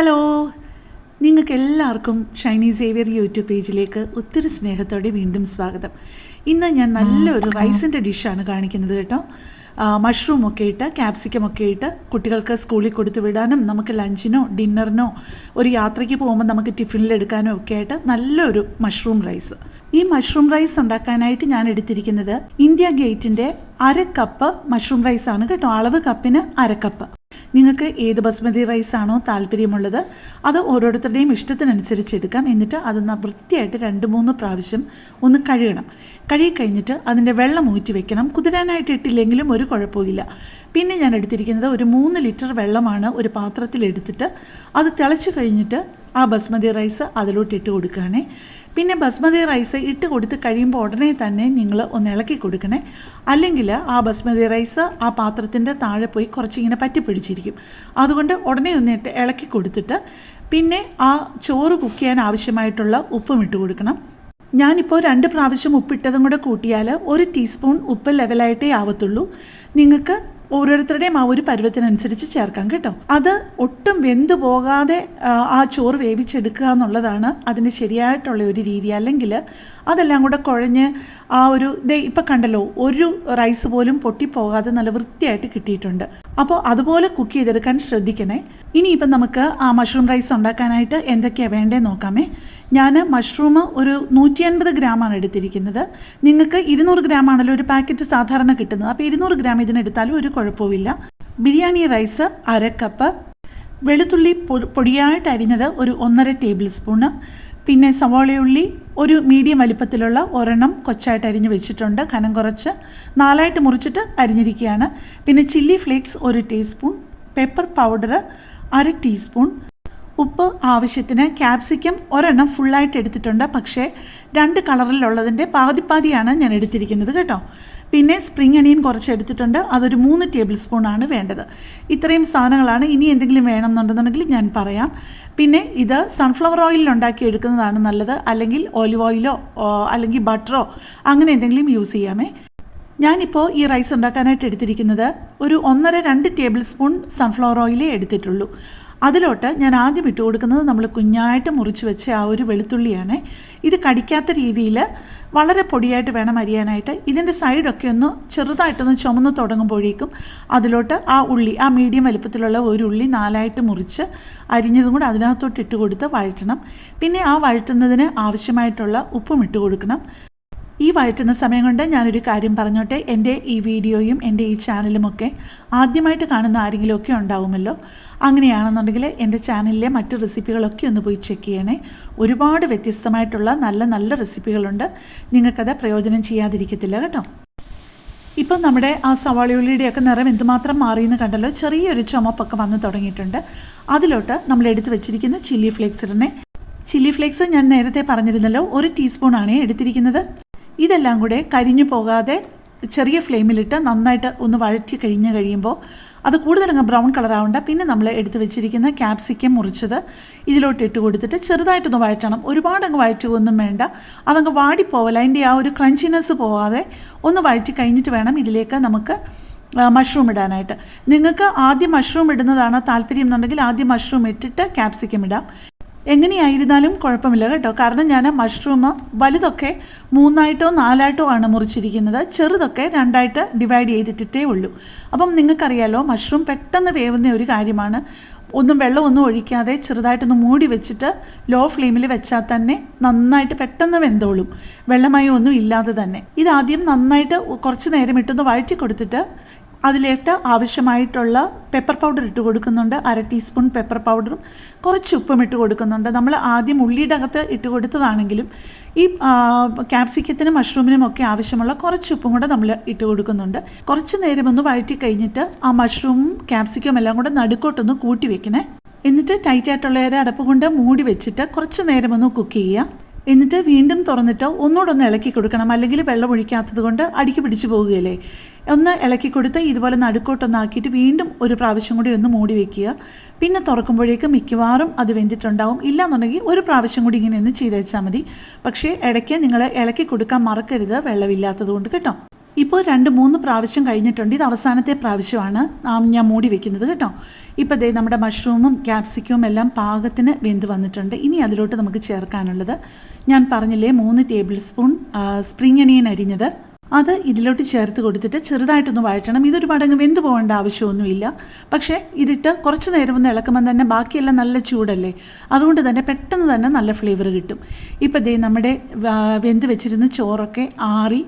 Hello. നിങ്ങൾക്ക് എല്ലാവർക്കും Shiny Xavier YouTube പേജിലേക്ക് ഒത്തിരി സ്നേഹത്തോടെ വീണ്ടും സ്വാഗതം. ഇന്ന് ഞാൻ നല്ലൊരു റൈസിന്റെ ഡിഷാണ് കാണിക്കുന്നത് കേട്ടോ. മഷ്റൂം ഒക്കെ ഇട്ട് ക്യാപ്സിക്കം ഒക്കെ ഇട്ട് കുട്ടികൾക്ക് സ്കൂളിൽ കൊടുത്തു വിടാനും നമുക്ക് ലഞ്ചിനോ ഡിന്നറിനോ ഒരു യാത്രയ്ക്ക് പോകുമ്പോൾ നമുക്ക് ടിഫിനിൽ എടുക്കാനോ ഒക്കെ ആയിട്ട് നല്ലൊരു മഷ്റൂം റൈസ് ഈ മഷ്റൂം റൈസ് ഉണ്ടാക്കാനായിട്ട് ഞാൻ എടുത്തിരിക്കുന്നത് ഇന്ത്യ ഗേറ്റിന്റെ അര കപ്പ് മഷ്റൂം റൈസാണ് കേട്ടോ. അളവ് കപ്പിന് അര കപ്പ് നിങ്ങൾക്ക് ഏത് ബസ്മതി റൈസ് ആണോ താല്പര്യമുള്ളത് അത് ഓരോരുത്തരുടെയും ഇഷ്ടത്തിനനുസരിച്ച് എടുക്കാം. എന്നിട്ട് അത് വൃത്തിയായിട്ട് രണ്ട് മൂന്ന് പ്രാവശ്യം ഒന്ന് കഴുകണം. കഴുകി കഴിഞ്ഞിട്ട് അതിന്റെ വെള്ളം ഊറ്റി വെക്കണം. കുതിരാനായിട്ട് ഇട്ടില്ലെങ്കിലും ഒരു കുഴപ്പമില്ല പിന്നെ ഞാൻ എടുത്തിരിക്കുന്നത് ഒരു മൂന്ന് ലിറ്റർ വെള്ളമാണ് ഒരു പാത്രത്തിൽ എടുത്തിട്ട് അത് തിളച്ച് കഴിഞ്ഞിട്ട് ആ ബസ്മതി റൈസ് അതിലോട്ട് ഇട്ട് കൊടുക്കുകയാണേ. പിന്നെ ബസ്മതി റൈസ് ഇട്ട് കൊടുത്ത് കഴിയുമ്പോൾ ഉടനെ തന്നെ നിങ്ങൾ ഒന്ന് ഇളക്കി കൊടുക്കണേ. അല്ലെങ്കിൽ ആ ബസ്മതി റൈസ് ആ പാത്രത്തിന്റെ താഴെ പോയി കുറച്ചിങ്ങനെ പറ്റി പിടിച്ചിരിക്കും. അതുകൊണ്ട് ഉടനെ ഒന്ന് ഇട്ട് ഇളക്കി കൊടുത്തിട്ട് പിന്നെ ആ ചോറ് കുക്ക് ചെയ്യാൻ ആവശ്യമായിട്ടുള്ള ഉപ്പും ഇട്ട് കൊടുക്കണം. ഞാനിപ്പോൾ രണ്ട് പ്രാവശ്യം ഉപ്പിട്ടതും കൂടെ കൂട്ടിയാൽ ഒരു ടീസ്പൂൺ ഉപ്പ് ലെവലായിട്ടേ ആവത്തുള്ളൂ. നിങ്ങൾക്ക് ഓരോരുത്തരുടെയും ആ ഒരു പരുവത്തിനനുസരിച്ച് ചേർക്കാം കേട്ടോ. അത് ഒട്ടും വെന്തു പോകാതെ ആ, ചോറ് വേവിച്ചെടുക്കുക എന്നുള്ളതാണ് അതിന് ശരിയായിട്ടുള്ള ഒരു രീതി. അല്ലെങ്കിൽ അതെല്ലാം കൂടെ കുഴഞ്ഞ് ആ ഒരു ഇതേ ഇപ്പം കണ്ടല്ലോ ഒരു റൈസ് പോലും പൊട്ടിപ്പോകാതെ നല്ല വൃത്തിയായിട്ട് കിട്ടിയിട്ടുണ്ട്. അപ്പോൾ അതുപോലെ കുക്ക് ചെയ്തെടുക്കാൻ ശ്രദ്ധിക്കണേ. ഇനിയിപ്പം നമുക്ക് ആ മഷ്റൂം റൈസ് ഉണ്ടാക്കാനായിട്ട് എന്തൊക്കെയാണ് വേണ്ടത് നോക്കാമേ. ഞാൻ മഷ്റൂം ഒരു നൂറ്റി അൻപത് ഗ്രാമാണ് എടുത്തിരിക്കുന്നത്. നിങ്ങൾക്ക് ഇരുന്നൂറ് ഗ്രാം ആണല്ലോ ഒരു പാക്കറ്റ് സാധാരണ കിട്ടുന്നത്. അപ്പോൾ ഇരുന്നൂറ് ഗ്രാം ഇതിനെടുത്താലും ഒരു കുഴപ്പമില്ല ബിരിയാണി റൈസ് അര കപ്പ് വെളുത്തുള്ളി പൊടിയായിട്ട് അരിഞ്ഞത് ഒരു ഒന്നര ടേബിൾ സ്പൂണ് പിന്നെ സവാളയുള്ളി ഒരു മീഡിയം വലിപ്പത്തിലുള്ള ഒരെണ്ണം കൊച്ചായിട്ട് അരിഞ്ഞു വെച്ചിട്ടുണ്ട്. കനം കുറച്ച്. നാലായിട്ട് മുറിച്ചിട്ട് അരിഞ്ഞിരിക്കുകയാണ്. പിന്നെ ചില്ലി ഫ്ലേക്സ് ഒരു ടീസ്പൂൺ. പെപ്പർ പൗഡർ അര ടീസ്പൂൺ. ഉപ്പ് ആവശ്യത്തിന് ക്യാപ്സിക്കം ഒരെണ്ണം ഫുള്ളായിട്ട് എടുത്തിട്ടുണ്ട്. പക്ഷേ രണ്ട് കളറിലുള്ളതിന്റെ പാതിപ്പാതിയാണ് ഞാൻ എടുത്തിരിക്കുന്നത് കേട്ടോ. പിന്നെ സ്പ്രിംഗ് അണിയൻ കുറച്ച് എടുത്തിട്ടുണ്ട് അതൊരു മൂന്ന് ടേബിൾ സ്പൂണാണ് വേണ്ടത്. ഇത്രയും സാധനങ്ങളാണ്. ഇനി എന്തെങ്കിലും വേണമെന്നുണ്ടെന്നുണ്ടെങ്കിൽ ഞാൻ പറയാം. പിന്നെ ഇത് സൺഫ്ലവർ ഓയിലിൽ ഉണ്ടാക്കി എടുക്കുന്നതാണ് നല്ലത്. അല്ലെങ്കിൽ ഓലിവ് ഓയിലോ അല്ലെങ്കിൽ ബട്ടറോ അങ്ങനെ എന്തെങ്കിലും യൂസ് ചെയ്യാമേ. ഞാനിപ്പോൾ ഈ റൈസ് ഉണ്ടാക്കാനായിട്ട് എടുത്തിരിക്കുന്നത് ഒരു ഒന്നര രണ്ട് ടേബിൾ സ്പൂൺ സൺഫ്ലവർ ഓയിലേ എടുത്തിട്ടുള്ളൂ. അതിലോട്ട് ഞാൻ ആദ്യം ഇട്ട് കൊടുക്കുന്നത് നമ്മൾ കുഞ്ഞായിട്ട് മുറിച്ച് വെച്ച ആ ഒരു വെളുത്തുള്ളിയാണ്. ഇത് കടിക്കാത്ത രീതിയിൽ വളരെ പൊടിയായിട്ട് വേണം അരിയാനായിട്ട്. ഇതിന്റെ സൈഡൊക്കെ ഒന്ന് ചെറുതായിട്ടൊന്ന് ചുമന്ന് തുടങ്ങുമ്പോഴേക്കും അതിലോട്ട് ആ ഉള്ളി ആ മീഡിയം വലുപ്പത്തിലുള്ള ഒരു ഉള്ളി നാലായിട്ട് മുറിച്ച് അരിഞ്ഞതും കൂടെ അതിനകത്തോട്ട് ഇട്ട് കൊടുത്ത് വഴറ്റണം. പിന്നെ ആ വഴറ്റുന്നതിന് ആവശ്യമായിട്ടുള്ള ഉപ്പും ഇട്ട് കൊടുക്കണം. ഈ വഴറ്റുന്ന സമയം കൊണ്ട് ഞാനൊരു കാര്യം പറഞ്ഞോട്ടെ. എന്റെ ഈ വീഡിയോയും എന്റെ ഈ ചാനലുമൊക്കെ ആദ്യമായിട്ട് കാണുന്ന ആരെങ്കിലുമൊക്കെ ഉണ്ടാവുമല്ലോ? അങ്ങനെയാണെന്നുണ്ടെങ്കിൽ എന്റെ ചാനലിലെ മറ്റ് റെസിപ്പികളൊക്കെ ഒന്ന് പോയി ചെക്ക് ചെയ്യണേ. ഒരുപാട് വ്യത്യസ്തമായിട്ടുള്ള നല്ല നല്ല റെസിപ്പികളുണ്ട്. നിങ്ങൾക്കത് പ്രയോജനം ചെയ്യാതിരിക്കത്തില്ല കേട്ടോ. ഇപ്പം നമ്മുടെ ആ സവാളയുള്ളിയുടെയൊക്കെ നിറം എന്തുമാത്രം മാറിയെന്ന് കണ്ടല്ലോ? ചെറിയൊരു ചുമപ്പൊക്കെ വന്ന് തുടങ്ങിയിട്ടുണ്ട്. അതിലോട്ട് നമ്മൾ എടുത്തു വെച്ചിരിക്കുന്ന ചില്ലി ഫ്ലേക്സ് ഇടണേ. ചില്ലി ഫ്ലേക്സ് ഞാൻ നേരത്തെ പറഞ്ഞിരുന്നല്ലോ. ഒരു ടീസ്പൂണാണ് എടുത്തിരിക്കുന്നത്. ഇതെല്ലാം കൂടെ കരിഞ്ഞു പോകാതെ ചെറിയ ഫ്ലെയിമിലിട്ട് നന്നായിട്ട് ഒന്ന് വഴറ്റി കഴിഞ്ഞ് കഴിയുമ്പോൾ അത് കൂടുതലങ്ങ് ബ്രൗൺ കളർ ആവണ്ട പിന്നെ നമ്മൾ എടുത്ത് വെച്ചിരിക്കുന്ന ക്യാപ്സിക്കം മുറിച്ചത് ഇതിലോട്ട് ഇട്ട് കൊടുത്തിട്ട് ചെറുതായിട്ടൊന്ന് വഴറ്റണം. ഒരുപാട് അങ്ങ് വഴറ്റുകയൊന്നും വേണ്ട. അതങ്ങ് വാടിപ്പോവല്ല. അതിന്റെ ആ ഒരു ക്രഞ്ചിനെസ് പോവാതെ ഒന്ന് വഴറ്റി കഴിഞ്ഞിട്ട് വേണം ഇതിലേക്ക് നമുക്ക് മഷ്റൂം ഇടാനായിട്ട്. നിങ്ങൾക്ക് ആദ്യം മഷ്റൂം ഇടുന്നതാണ് താല്പര്യം എന്നുണ്ടെങ്കിൽ ആദ്യം മഷ്റൂം ഇട്ടിട്ട് ക്യാപ്സിക്കം ഇടാം. എങ്ങനെയായിരുന്നാലും കുഴപ്പമില്ല കേട്ടോ. കാരണം ഞാൻ മഷ്റൂം വലുതൊക്കെ മൂന്നായിട്ടോ നാലായിട്ടോ ആണ് മുറിച്ചിരിക്കുന്നത്. ചെറുതൊക്കെ രണ്ടായിട്ട് ഡിവൈഡ് ചെയ്തിട്ടിട്ടേ ഉള്ളൂ. അപ്പം നിങ്ങൾക്കറിയാലോ മഷ്റൂം പെട്ടെന്ന് വേവുന്ന ഒരു കാര്യമാണ്. ഒന്നും വെള്ളമൊന്നും ഒഴിക്കാതെ ചെറുതായിട്ടൊന്ന് മൂടി വെച്ചിട്ട് ലോ ഫ്ലെയിമിൽ വെച്ചാൽ തന്നെ നന്നായിട്ട് പെട്ടെന്ന് വെന്തോളും. വെള്ളമയം ഒന്നും ഇല്ലാതെ തന്നെ. ഇതാദ്യം നന്നായിട്ട് കുറച്ച് നേരം ഇട്ടൊന്ന് വഴറ്റി കൊടുത്തിട്ട് അതിലേക്ക് ആവശ്യമായിട്ടുള്ള പെപ്പർ പൗഡർ ഇട്ട് കൊടുക്കുന്നുണ്ട്. അര ടീസ്പൂൺ പെപ്പർ പൗഡറും കുറച്ച് ഉപ്പും ഇട്ട് കൊടുക്കുന്നുണ്ട്. നമ്മൾ ആദ്യം ഉള്ളിയുടെ അകത്ത് ഇട്ട് കൊടുത്തതാണെങ്കിലും ഈ ക്യാപ്സിക്കത്തിനും മഷ്റൂമിനും ഒക്കെ ആവശ്യമുള്ള കുറച്ച് ഉപ്പും കൂടെ നമ്മൾ ഇട്ട് കൊടുക്കുന്നുണ്ട്. കുറച്ച് നേരം ഒന്ന് വഴറ്റി കഴിഞ്ഞിട്ട് ആ മഷ്റൂമും ക്യാപ്സിക്കും എല്ലാം കൂടെ നടുക്കോട്ടൊന്ന് കൂട്ടി വെക്കണേ. എന്നിട്ട് ടൈറ്റ് ആയിട്ടുള്ള ഒരു അടപ്പ് കൊണ്ട് മൂടി വെച്ചിട്ട് കുറച്ച് നേരം ഒന്ന് കുക്ക് ചെയ്യുക. എന്നിട്ട് വീണ്ടും തുറന്നിട്ട് ഒന്നുകൂടെ ഒന്ന് ഇളക്കി കൊടുക്കണം. അല്ലെങ്കിൽ വെള്ളം ഒഴിക്കാത്തത് കൊണ്ട് അടിക്ക് പിടിച്ചു പോവുകയല്ലേ. ഒന്ന് ഇളക്കി കൊടുത്ത് ഇതുപോലെ നടുക്കോട്ടൊന്നാക്കിയിട്ട് വീണ്ടും ഒരു പ്രാവശ്യം കൂടി ഒന്ന് മൂടി വെക്കുക. പിന്നെ തുറക്കുമ്പോഴേക്ക് മിക്കവാറും അത് വെന്തിട്ടുണ്ടാവും. ഇല്ലാന്നുണ്ടെങ്കിൽ ഒരു പ്രാവശ്യം കൂടി ഇങ്ങനെ ഒന്ന് ചെയ്തേച്ചാൽ മതി. പക്ഷേ ഇടയ്ക്ക് നിങ്ങൾ ഇളക്കി കൊടുക്കാൻ മറക്കരുത്. വെള്ളമില്ലാത്തത് കൊണ്ട് കേട്ടോ. ഇപ്പോൾ രണ്ട് മൂന്ന് പ്രാവശ്യം കഴിഞ്ഞിട്ടുണ്ട്. ഇത് അവസാനത്തെ പ്രാവശ്യമാണ്. ഞാൻ മൂടി വെക്കുന്നത് കേട്ടോ. ഇപ്പോൾ ദേ നമ്മുടെ മഷ്റൂമും ക്യാപ്സിക്കവും എല്ലാം പാകത്തിന് വെന്ത് വന്നിട്ടുണ്ട്. ഇനി അതിലോട്ട് നമുക്ക് ചേർക്കാനുള്ളത്. ഞാൻ പറഞ്ഞില്ലേ മൂന്ന് ടേബിൾ സ്പൂൺ സ്പ്രിങ് അണിയൻ അരിഞ്ഞത്. അത് ഇതിലോട്ട് ചേർത്ത് കൊടുത്തിട്ട് ചെറുതായിട്ടൊന്ന് വഴറ്റണം. ഇതൊരു പടങ്ങ് വെന്ത് പോകേണ്ട ആവശ്യമൊന്നുമില്ല. പക്ഷേ ഇതിട്ട് കുറച്ച് നേരം ഒന്ന് ഇളക്കുമ്പോൾ തന്നെ ബാക്കിയെല്ലാം നല്ല ചൂടല്ലേ? അതുകൊണ്ട് തന്നെ പെട്ടെന്ന് തന്നെ നല്ല ഫ്ലേവർ കിട്ടും. ഇപ്പം ദേ നമ്മുടെ വെന്ത് വെച്ചിരുന്ന ചോറൊക്കെ ആറി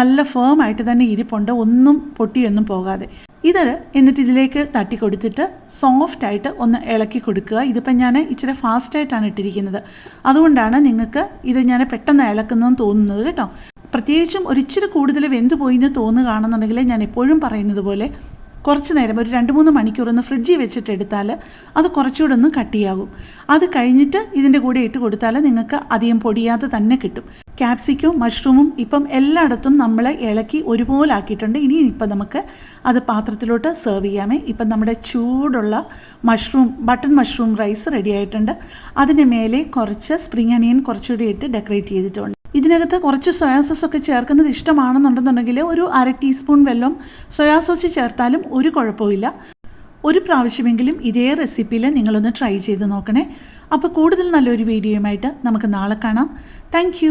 നല്ല ഫേം ആയിട്ട് തന്നെ ഇരിപ്പുണ്ട്. ഒന്നും പൊട്ടിയൊന്നും പോകാതെ. ഇത് എന്നിട്ട് ഇതിലേക്ക് തട്ടി കൊടുത്തിട്ട് സോഫ്റ്റായിട്ട് ഒന്ന് ഇളക്കി കൊടുക്കുക. ഇതിപ്പം ഞാൻ ഇച്ചിരി ഫാസ്റ്റായിട്ടാണ് ഇട്ടിരിക്കുന്നത്. അതുകൊണ്ടാണ് നിങ്ങൾക്ക് ഇത് ഞാൻ പെട്ടെന്ന് ഇളക്കുന്നതെന്ന് തോന്നുന്നത് കേട്ടോ. പ്രത്യേകിച്ചും ഒരിച്ചിരി കൂടുതൽ വെന്തു പോയി എന്ന് തോന്നുകയാണെന്നുണ്ടെങ്കിൽ ഞാൻ എപ്പോഴും പറയുന്നത് പോലെ കുറച്ച് നേരം ഒരു രണ്ട് മൂന്ന് മണിക്കൂർ ഒന്ന് ഫ്രിഡ്ജിൽ വെച്ചിട്ട് എടുത്താൽ അത് കുറച്ചുകൂടെ ഒന്ന് കട്ടിയാകും. അത് കഴിഞ്ഞിട്ട് ഇതിന്റെ കൂടെ ഇട്ട് കൊടുത്താൽ നിങ്ങൾക്ക് അധികം പൊടിയാതെ തന്നെ കിട്ടും. ക്യാപ്സിക്കും മഷ്റൂമും ഇപ്പം എല്ലായിടത്തും നമ്മൾ ഇളക്കി ഒരുപോലെ ആക്കിയിട്ടുണ്ട് ഇനി ഇപ്പം നമുക്ക് അത് പാത്രത്തിലോട്ട് സെർവ് ചെയ്യാമേ. ഇപ്പം നമ്മുടെ ചൂടുള്ള mushroom button mushroom rice ready ആയിട്ടുണ്ട്. അതിന് മേലെ കുറച്ച് സ്പ്രിംഗ് അണിയൻ കുറച്ചുകൂടി ഇട്ട് ഡെക്കറേറ്റ് ചെയ്തിട്ടുണ്ട്. ഇതിനകത്ത് കുറച്ച് സോയാ സോസ് ഒക്കെ ചേർക്കുന്നത് ഇഷ്ടമാണെന്നുണ്ടെന്നുണ്ടെങ്കിൽ ഒരു അര ടീസ്പൂൺ വെള്ളം സോയാ സോസ് ചേർത്താലും ഒരു കുഴപ്പമില്ല ഒരു പ്രാവശ്യമെങ്കിലും ഇതേ റെസിപ്പിയിൽ നിങ്ങളൊന്ന് ട്രൈ ചെയ്ത് നോക്കണേ. അപ്പോൾ കൂടുതൽ നല്ലൊരു വീഡിയോയുമായിട്ട് നമുക്ക് നാളെ കാണാം. താങ്ക്